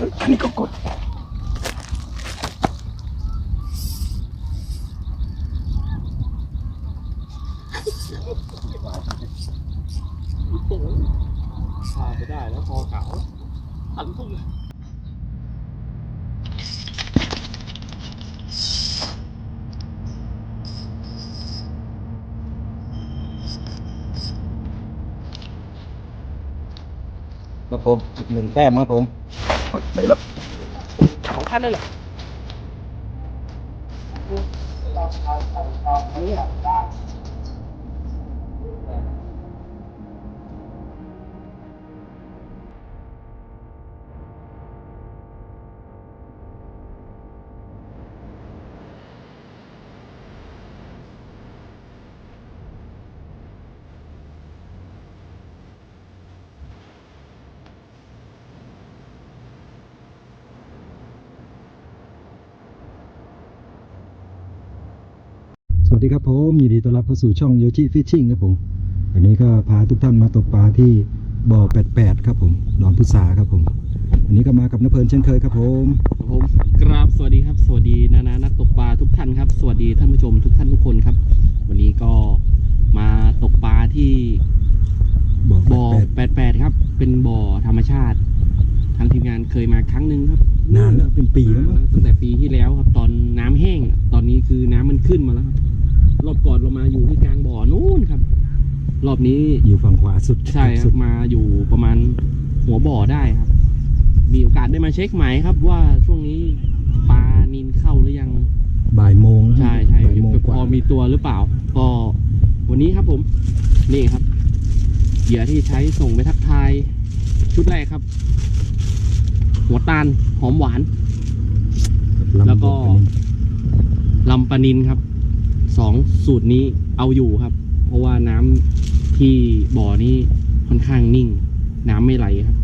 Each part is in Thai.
เอ้ยอันนี้ก็กด พาไปได้แล้วพอขาวตันทุ่งเลยครับผมอีกหนึ่งแต้มครับผมโอ๊ย ไปแล้วของท่านนั่นแหละ สวัสดีครับผมยินดีต้อนรับเข้าสู่ช่องโยชิฟิชชิ่งครับผมวันนี้ก็พาทุกท่านมาตกปลาที่บ่อ 88 ครับผมดอนพุทราครับผมวันนี้ก็มากับนเพลินเช่นเคยครับผมครับผมกราบสวัสดีครับ สวัสดีนานานักตกปลาทุกท่านครับ สวัสดีท่านผู้ชมทุกท่านทุกคนครับ วันนี้ก็มาตกปลาที่บ่อบ่อ 88ครับ เป็นบ่อธรรมชาติ ทางทีมงานเคยมาครั้งหนึ่งครับ88นานแล้วเป็นปีแล้วมั้งตั้งแต่ปีที่แล้วครับ ตอนน้ำแห้ง ตอนนี้คือน้ำมันขึ้นมาแล้วครับ รอบก่อนเรามาอยู่ที่กลางบ่อนู้นครับ รอบนี้อยู่ฝั่งขวาสุดใช่คสุรับดมาอยู่ประมาณหัวบ่อได้ครับ มีโอกาสได้มาเช็คไหมครับ ว่าช่วงนี้ปลานินเข้าหรือยัง บ่ายโมงแล้วใช่ใช่บ่ายโมงกพว่าอมีตัวหรือเปล่า ก็วันนี้ครับผม นี่ครับ เหยื่อที่ใช้ส่งไปทักทาย ชุดแรกครับ หัวตาลหอมหวานลำแล้วก็บ่ออันนี้ลำปลานินครับ สองสูตรนี้เอาอยู่ครับ เพราะว่าน้ำที่บ่อนี้ค่อนข้างนิ่ง น้ำไม่ไหลครับ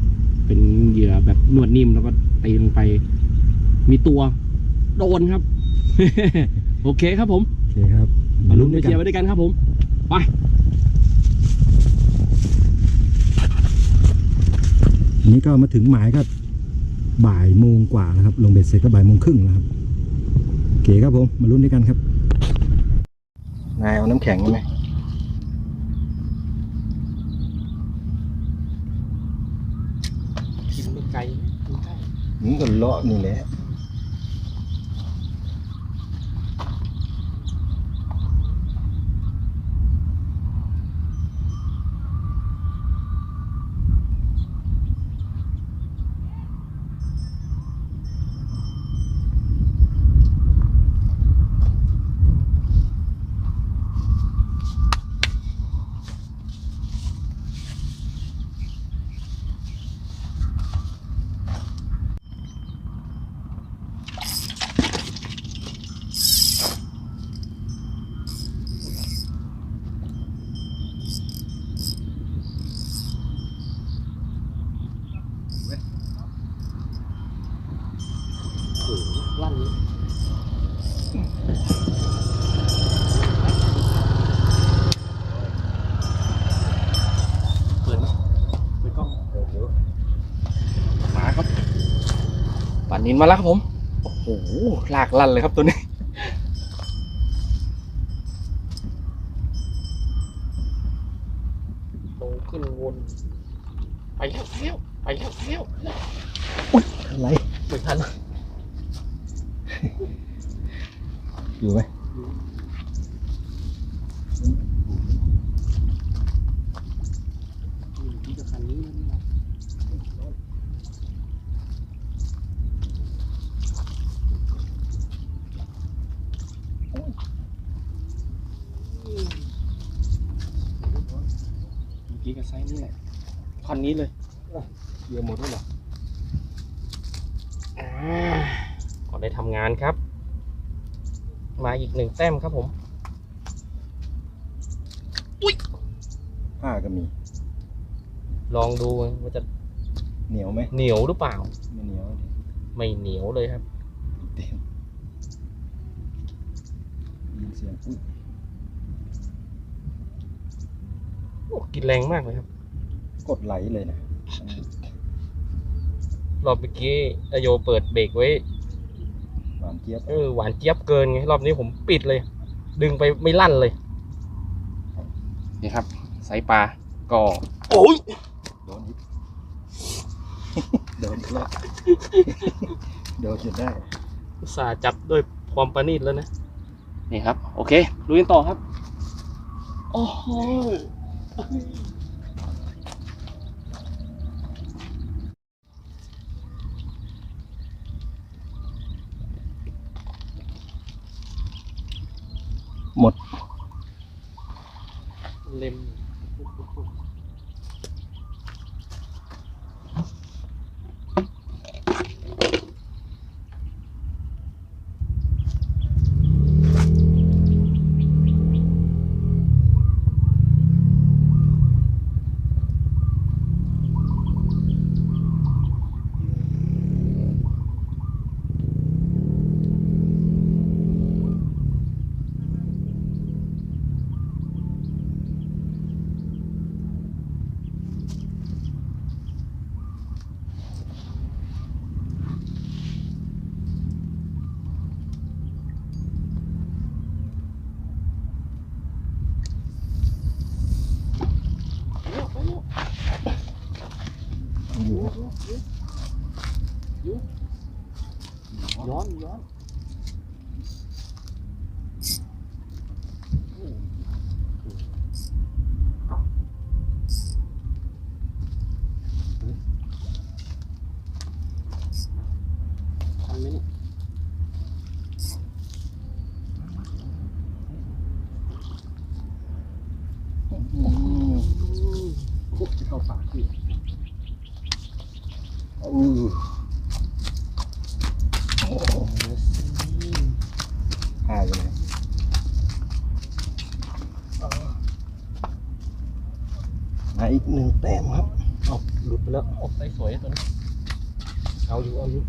เป็นเหยื่อแบบนวดนิ่มแล้วก็ตีลงไป มีตัว โดนครับ โอเคครับผมโอเคครับมาลุ้นไปด้วยกัเชียร์ไปด้วยกันครับผม ไปอันนี้ก็มาถึงหมายก็บ่ายโมงกว่าแล้วครับ ลงเบ็ดเสร็จก็บ่ายโมงครึ่งแล้วครับ โอเคครับผม มาลุ้นด้วยกันครับ นายเอาน้ำแข็งไหมกินไม่ไกลกินใกล้อืมก็เลาะนี่แหละ โอ้โหลั่นนี้เปิดไหมเปิดกล้อง มาครับป่า นินมาแล้วครับผม โอ้โหลากลั่นเลยครับตัวนี้ ลงขึ้นวน ไปแล้วไปแล้วไปแล้วไปแล้ว อะไร ไม่ทัน อยู่ไหม ที่จะคันนี้นะ เมื่อกี้กับไซส์นี่แหละคันนี้เลย เยอะหมดแล้วเหรอ อ่าก่อนได้ทำงานครับ มา อีกหนึ่งแต้มครับผมผ้าก็มี ลองดูว่าจะเหนียวไหมเหนียวหรือเปล่า ไม่เหนียวดิไม่เหนียวเลยครับเต็มยินเสียงอุ๊ยโอ้กินแรงมากเลยครับ กดไหลเลยนะรอบเมื่อกี้อโยเปิดเบรกไว้ห วานเจี๊ยบเออหวานเจี๊ยบเกินไงรอบนี้ผมปิดเลย ดึงไปไม่ลั่นเลย นี่ครับไซส์ปลาก็โอ้ยโดนอีกโดนอีกแล้วโดนจนได้อุตส่าห์จับด้วยความประณีตแล้วนะ นี่ครับ โอเคลุยกันต่อครับ โอ้โห หมดเล่ม ย้อนย้อนทันไหมเนี่ย อืมคุกจะเข้าปากพี่อือห้าอยู่ไหนมาอีกหนึ่งแต้มครับ เอาหลุดไปแล้วโอ้ไซส์สวยตัวนี้ เอาอยู่ เอาอยู่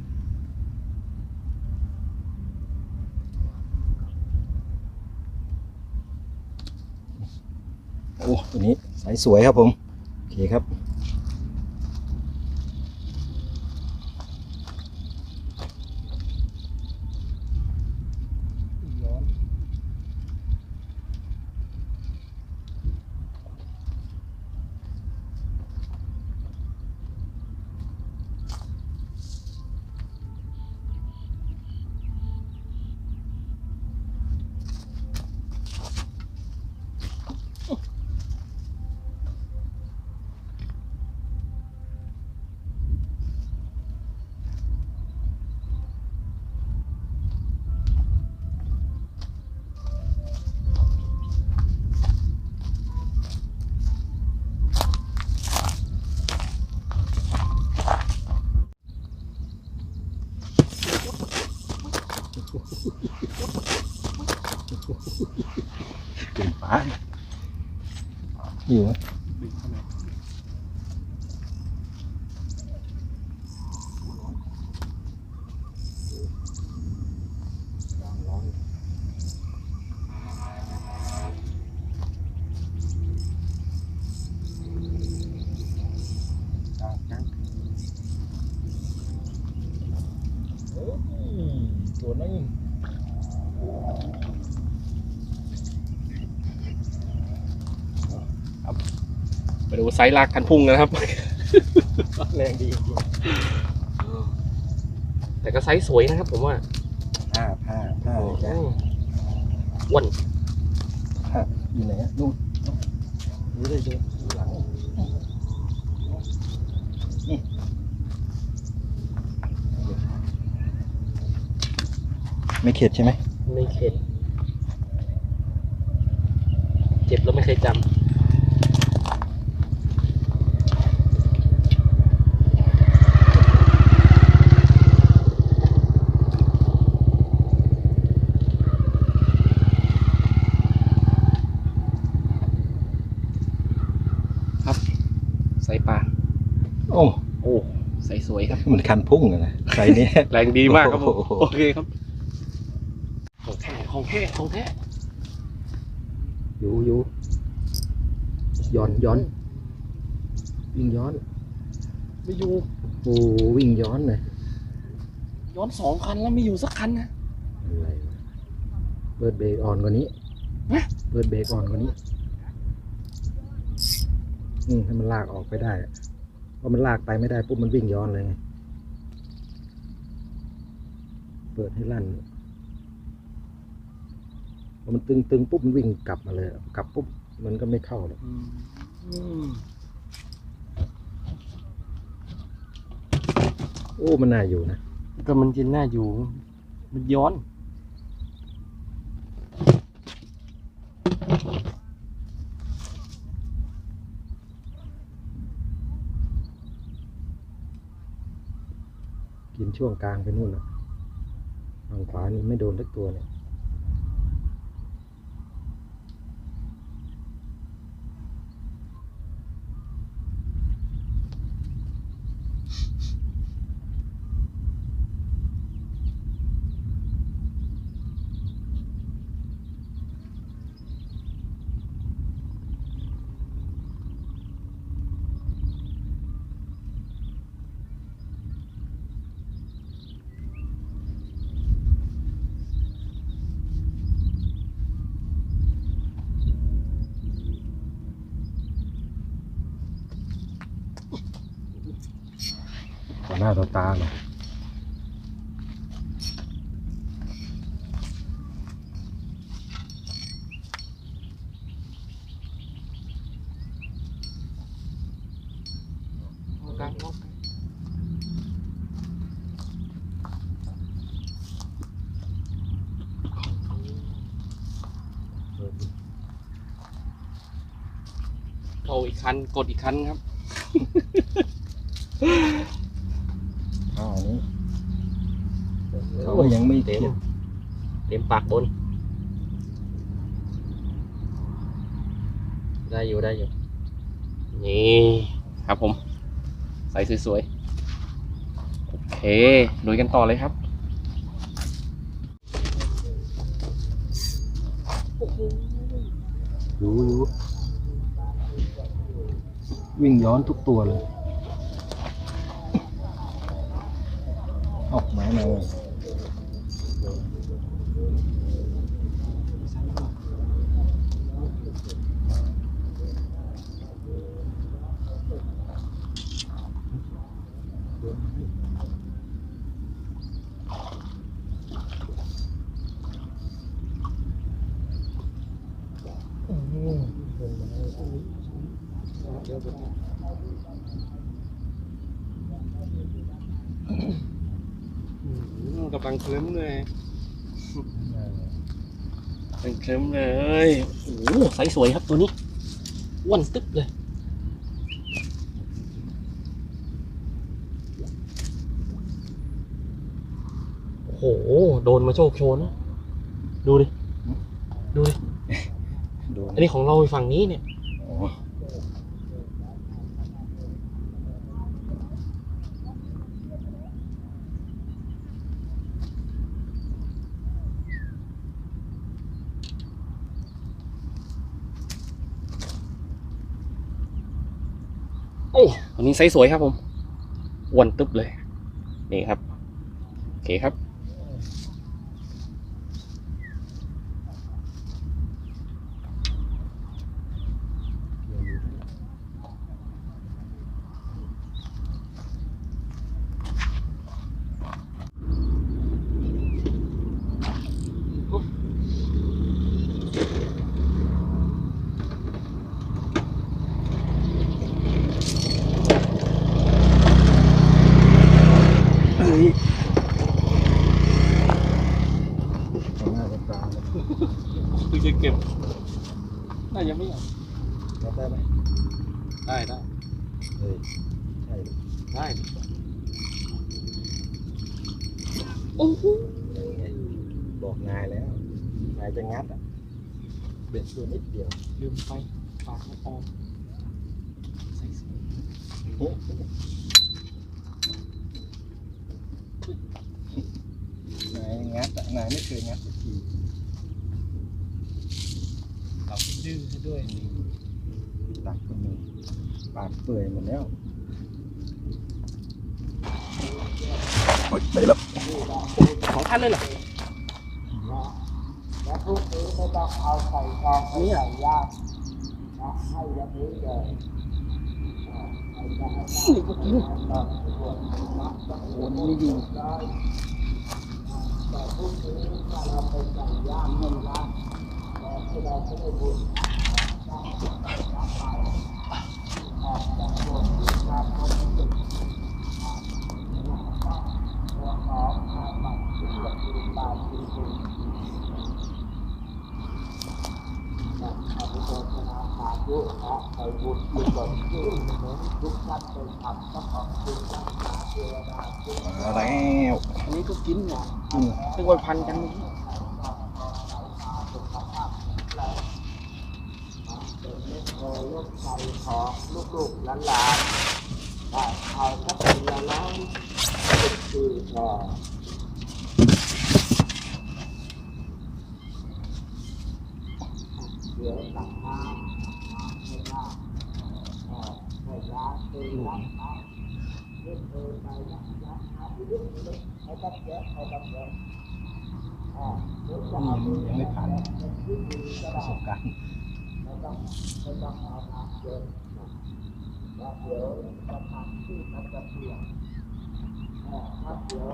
โอ้ตัวนี้สายสวยครับผม โอเคครับ ย้อน เก่งป้าอยู่ไหม ดึงเข้ามาร้อนร้อนกลางกลาง เอ้ยตัวนี้ ไปดูไซส์ลากคันพุ่งนะครับ แรงดีจริงแต่ก็ไซส์สวยนะครับ ผมว่าผ้าผ้าผ้าเลยจ้ะอ้วนผ้าอยู่ไหนอะนู่นดูได้ดูดูหลังนี่ไม่เข็ดใช่ไหมไม่เข็ด เจ็บแล้วไม่เคยจำ ครับใส่ปลา โอ้ โอ้ใส่สวย ครับ มันคันพุ่งอะนะใส่นี้ แรงดีมากครับผมโอ้โห โอเคครับของแท้ของแท้ของแท้อยู่อยู่ย้อนย้อนยิงย้อนไม่อยู่โอ้วิ่งย้อนเลยย้อนสองคันแล้วไม่อยู่สักคันนะ อะไรวะเปิดเบรกอ่อนกว่านี้ฮะ เปิดเบรกอ่อนกว่านี้อืมให้มันลากออกไปได้อะ พอมันลากไปไม่ได้ปุ๊บมันวิ่งย้อนเลยไง เปิดให้ลั่นพอมันตึงตึงๆปุ๊บมันวิ่งกลับมาเลย กลับปุ๊บมันก็ไม่เข้าหรอกโอ้ มันน่าอยู่นะแต่มันจินหน้าอยู่ มันย้อน ช่วงกลางไปนู่นอะฝั่งขวานี่ไม่โดนทักตัวเนี่ย น้าต่อตาเลยเข้าอีกคัน กดอีกคันครับ อ้าวอันนี้ เขาก็ยังไม่เต็ม เต็มปากบน ได้อยู่ได้อยู่ นี่ครับผม ใส่สวยๆ โอเคลุยกันต่อเลยครับ รู้รู้วิ่งย้อนทุกตัวเลย ออกไม้มาเลย กำลังเคลิ้มเลยเป็นเคลิ้มเลยโอ้โหไซส์สวยครับตัวนี้อ้วนตึ๊บเลยโอ้โหโดนมาโชคโชนนะดูดิ ดูดิดอันนี้ของเราฝั่งนี้เนี่ย อ๋อ โอ้ตัว นี้ไซส์สวยครับผมอ้วนตึ๊บเลย นี่ครับ โอเคครับ เฮ้ยต่อหน้าต่อตาเลย คือจะเก็บ น่าจะไม่อยาก รับได้ไหม ได้ได้ เฮ้ยใช่ดิ ได้โอ้โห บอกนายแล้ว นายจะงัดอะ เบ็ดตัวนิดเดียวลืมไปฝากมันออกไซส์สวยโอ้นายงัดอะนายไม่เคยงัดสักทีเราดื้อซะด้วยตักคนหนึ่งปากเปื่อยหมดแล้วโอ๊ยไปแล้วสองคันเลยเหรอแล้วพวกนี้ไม่ต้องเอาใส่กองไม่ใส่ยากนะให้อย่างนี้เลยนี่ก็กินโอ้นี่ไม่ดีแต่พวกนี้ถ้าเราไปใส่ยากให้ละแต่ที่เราไม่ได้บุญออกจากบทจากคนที่ตัวของอาบัติที่จะกินบาปจริงๆ อนุโมท นาสาธุนะในบุญกุศลที่ทุกท่านได้ทำก็ขอบคุณรักษาเทวดาทุกมาแล้วอันนี้ก็กินอะซึ่งวันพันกันนี่สุขภาพแข็งแรงเป็นเล็กโตลูกใจของลูกๆหลานๆได้เอาสักปีละร้อยสิบปีก่อนเดี๋ยวตักน้ำ ยังไม่ผ่านเป็นวิธีก็ประได้สบการณ์ไม่ต้องไม่ต้องเอาน้ำเยอะนะแล้วเดี๋ยวจะทำที่มันจะเปลี่ยนอ่าถ้าเดี๋ยว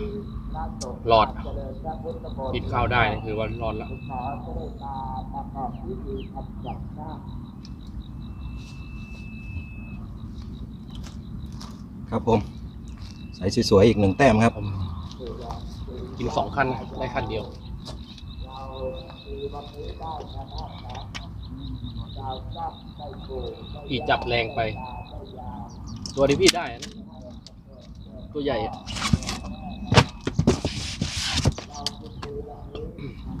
มีร้านตกหลอดเจริญพระพุทธมนต์กินข้าวได้นี่คือวันร้อนละคุณหมอจะได้มาประกอบพิธีทำจับหน้า ครับผมใส่สวยๆอีกหนึ่งแต้มครับ กินสองคันได้คันเดียวเราคือวันนี้ได้คันเดียว พี่จับแรงไป ตัวที่พี่ได้นะตัวใหญ่อะ เราคือคือวันนี้ ใช่ไหม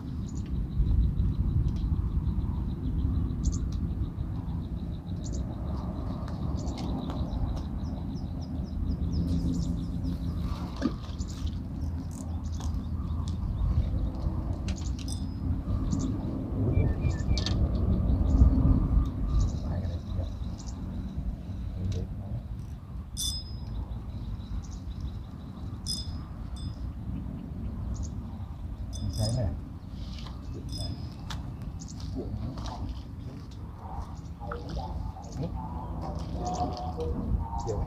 เดี๋ยว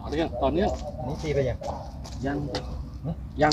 ต่อเนื่องต่อเนื่องนนี้ตีไปยังยังยัง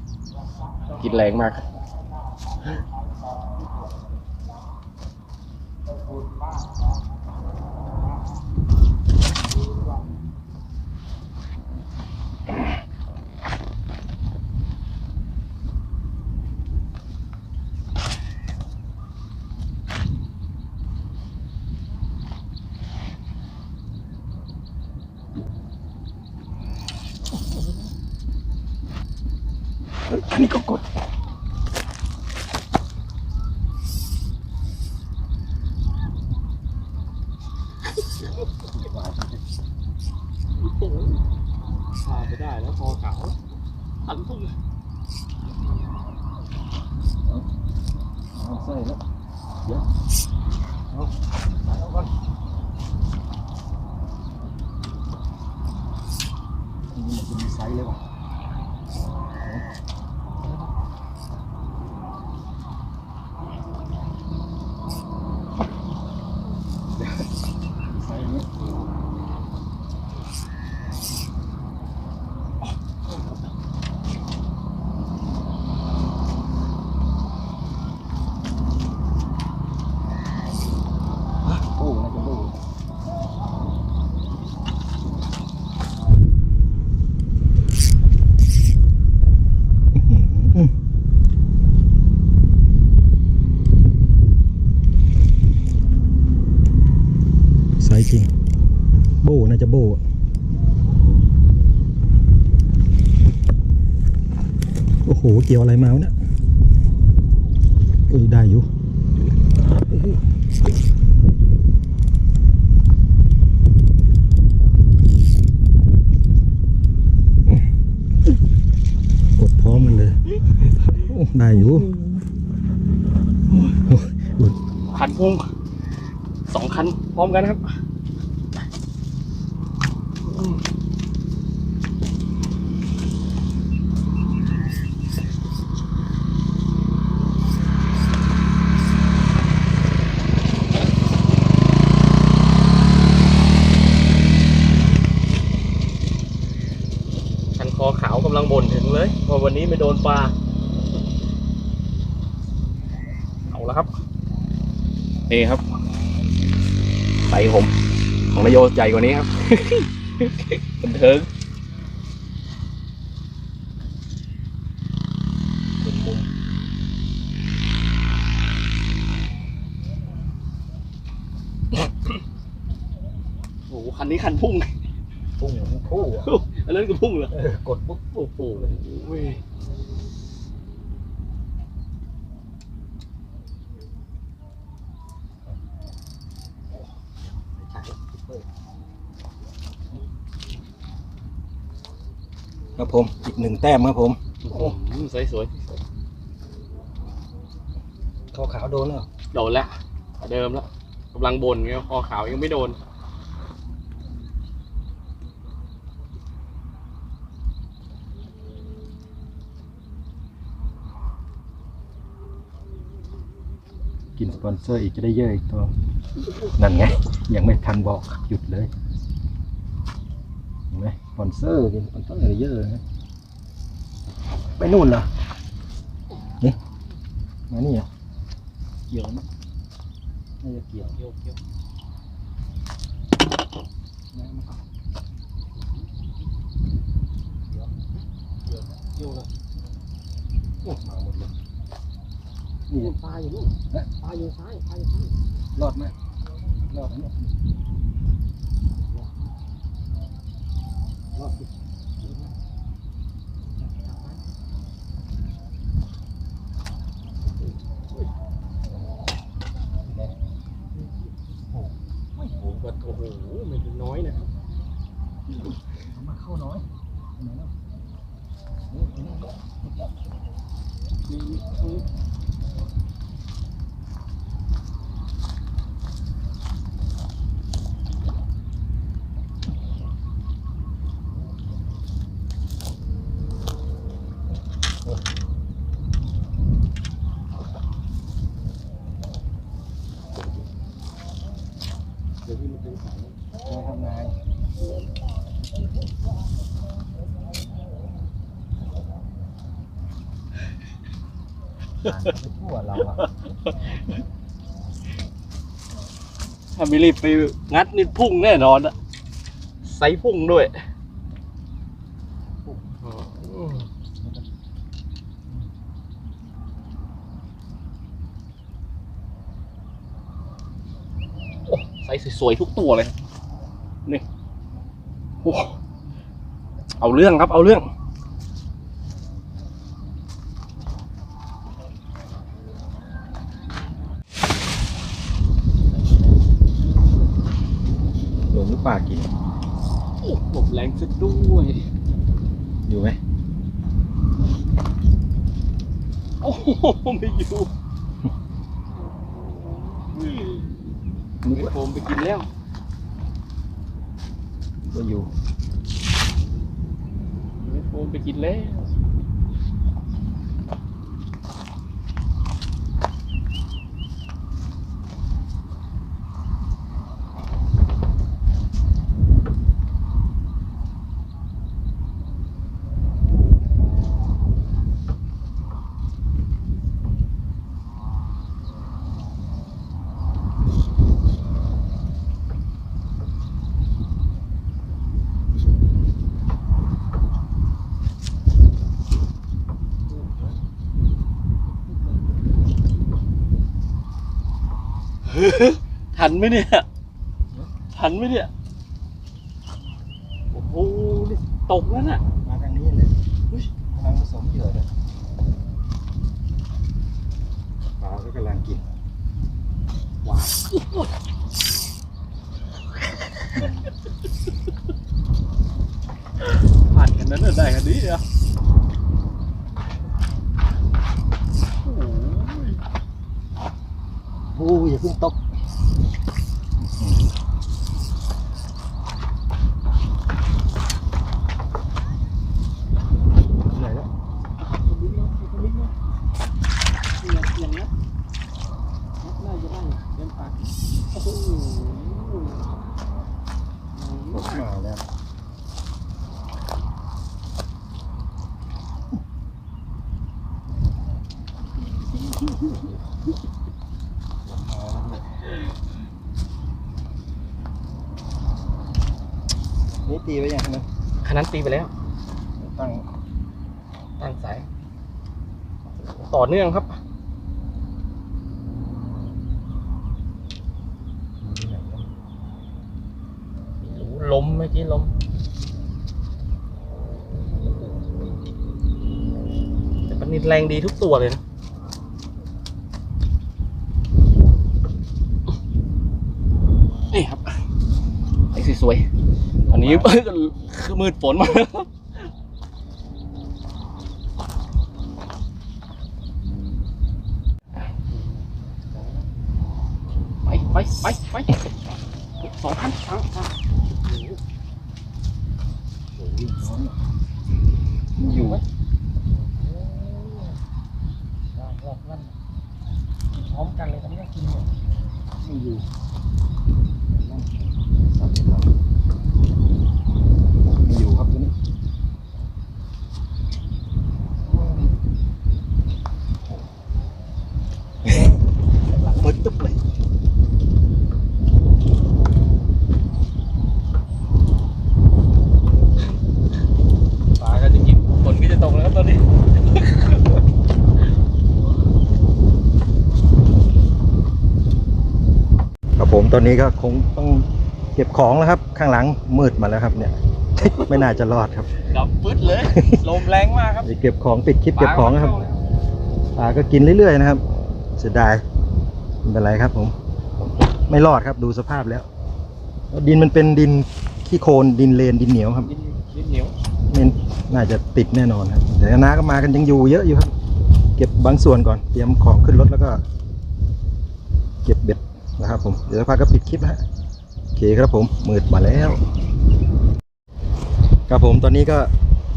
กินแรงมาก เฮ้ยอันนี้ก็กด พาไปได้แล้วพอขาวตันตุ้ม เอา ใส่แล้วเดี๋ยวเอาใส่เอาก่อนนนี้มันจะมีไซส์เลยว่ะ ใส่อันนี้ จริง โบน่าจะโบอะ โอ้โหเกี่ยวอะไรมาวะเนี่ยเอ้ยได้อยู่โอ้โหกดพร้อมกันเลยได้อยู่โอ้ยหลุดคันพุงสองคันพร้อมกันครับ คันคอขาวกำลังบ่นถึงเลยว่าวันนี้ไม่โดน ปลา เอาละครับนี่ครับไตผมของนายโยใหญ่กว่านี้ครับบันเทิงมุมมุมโอ้โหคันนี้คันพุ่ง พุ่งคู่อะอันนั้นก็พุ่งเหรอเออกดปุ๊บโอ้โหเว้ย ครับผมอีกหนึ่งแต้มครับผมโอ้โหสวยสวยขาวขาวโดนแล้วโดนแล้วเดิมแล้วกำลังบ่นไงคอขาวยังไม่โดนกินสปอนเซอร์อีกจะได้เยอะอีกตัว นั่นไง ยังไม่ทันบอกหยุดเลยเห็น ไหมสปอนเซอร์กินสปอนเซอร์เยอะนะไปนู่นเหรอนี่มานี่เหรอเกี่ยวไหมน่าจะเกี่ยวเกี่ยวเกี่ยวเกี่ยวเลยโอ้มาหมดเลยนี่ปลาอยู่นู่นปลาอยู่ซ้ายปลาอยู่ซ้ายรอดไหมรอดไหม รอดสิโอ้โหก็โอ้โหไม่ถึงน้อยนะครับเอามาเข้าน้อยเอามาแล้วนี่นี่นี่ มีมี เดี๋ยวพี่มาดึงสาย มาทำงานอ่านไปทั่วเราอะ ถ้าไม่รีบไปงัดนี่พุ่งแน่นอนอะไซส์พุ่งด้วยไซส์สวยๆทุกตัวเลย นี่โอ้เอาเรื่องครับ เอาเรื่อง หลงหรือป่ากิน โอ้หมดแรงซะด้วย อยู่ไหม โอ้โหไม่อยู่ไม่โฟมไปกินแล้ว ก็อยู่ ไม่โฟมไปกินแล้ว ทันไหมเนี่ยทัหันไหมเนี่ย โอ้โหนี่ตกแล้วน่ะ มาทางนี้เลยกำลังผสมเหยื่อเลยปลาก็กำลังกินว้าวผ่านกันนั้นได้กันนี้เหรอโอ้ย โอ้ยอย่าเพิ่งตกไหนแล้ว อย่างนี้น่าจะได้เดินปากโอ้โห ตกมาแล้วนี่ตีไว้ยังนะ คันนั้น ตีไปแล้ว ตั้งตั้งสาย ต่อเนื่องครับลมเมื่อกี้ลมแต่ปลานินแรงดีทุกตัวเลยนะนี่ครับไอ้สวยๆอันนี้ คือมืดฝนมาไปไปไปไปสองพันสามพันอยู่ไหมพร้อมกันเลยตอนนี้กินไม่อยู่ไม่อยู่ครับตัวนี้ หลังมืดตึ๊บเลย ปลาก็จะกินฝนก็จะตกแล้วครับตอนนี้ ครับผมตอ นนี้ก็คงต้องเก็บของแล้วครับ ข้างหลังมืดมาแล้วครับเนี่ย ไม่น่าจะรอดครับดับฟึดเลย ลมแรงมากครับเดี๋ยวเก็บของปิดคลิปเก็บของนะครับปลาก็กินเรื่อยๆนะครับ เสียดายไม่เป็นไรครับผม ไม่รอดครับดูสภาพแล้ว ดินมันเป็นดินขี้โคลนดินเลนดินเหนียวครับ ดินดินเหนียวไม่น่าจะติดแน่นอนครับแต่น้าก็มากันยังอยู่เยอะอยู่ครับ เก็บบางส่วนก่อนเตรียมของขึ้นรถแล้วก็ เก็บเบ็ด นะครับผม เดี๋ยวสักพักก็ปิดคลิปนะฮะโอเคครับผมมืดมาแล้ว ครับผมตอนนี้ก็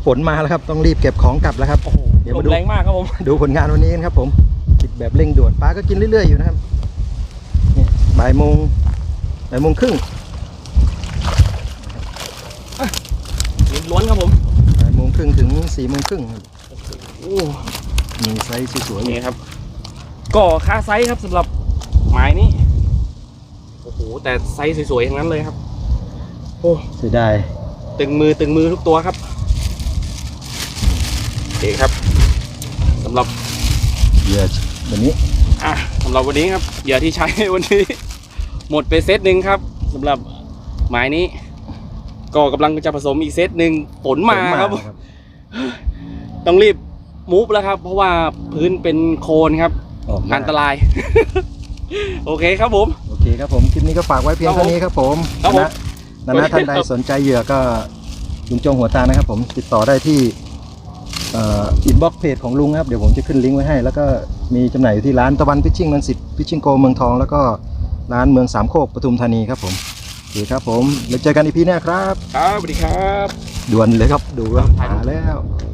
ฝนมาแล้วครับ ต้องรีบเก็บของกลับแล้วครับเดี๋ยวลมามดู แรงมากครับผม ดูผลงานวันนี้กันครับผมปิดแบบเร่งด่วนป้าก็กินเรื่อย ๆ อยู่นะครับเนี่ยบ่ายโมงบ่ายโมงครึ่งดินล้วนครับผมบ่ายโมงครึ่งถึงสี่โมงครึ่งครับโอ้มีไซส์สวยๆอยู่นี่ครับก็ค่าไซส์ครับสำหรับไม้นี้ โอ้โหแต่ไซส์สวยๆทั้งนั้นเลยครับ โอ้เสียดายตึงมือตึงมือทุกตัวครับโอเคครับสำหรับเหยื่อแบบนี้อะสำหรับวันนี้ครับเหยื่อที่ใช้วันนี้ หมดไปเซตหนึ่งครับสำหรับหมายนี้ ก็กำลังจะผสมอีกเซตหนึ่งฝนมาครับผลครับต้องรีบมูฟแล้วครับ เพราะว่าพื้นเป็นโคลนครับ ออกมาอันตราย โอเคครับผมโอ เคครับผมคลิปนี้ก็ฝากไว้เพียงเท่านี้ครับผมครับผม นะนะท่านใดสนใจเหยื่อก็ลุงจงหัวตานะครับ ผมติดต่อได้ที่อินบ็อกเพจของลุงนะครับเดี๋ยวผมจะขึ้นลิงก์ไว้ให้ แล้วก็มีจำหน่ายอยู่ที่ร้านตะวันพิชชิ่งนันสิทธิ์พิชชิ่งโกเมืองทอง แล้วก็ร้านเมืองสามโคกปทุมธานีครับผมโอเคครับผมแล้วเจอกันอีพีหน้าครับ ครับสวัสดีครับ ด่วนเลยครับดูครับหาแล้วโ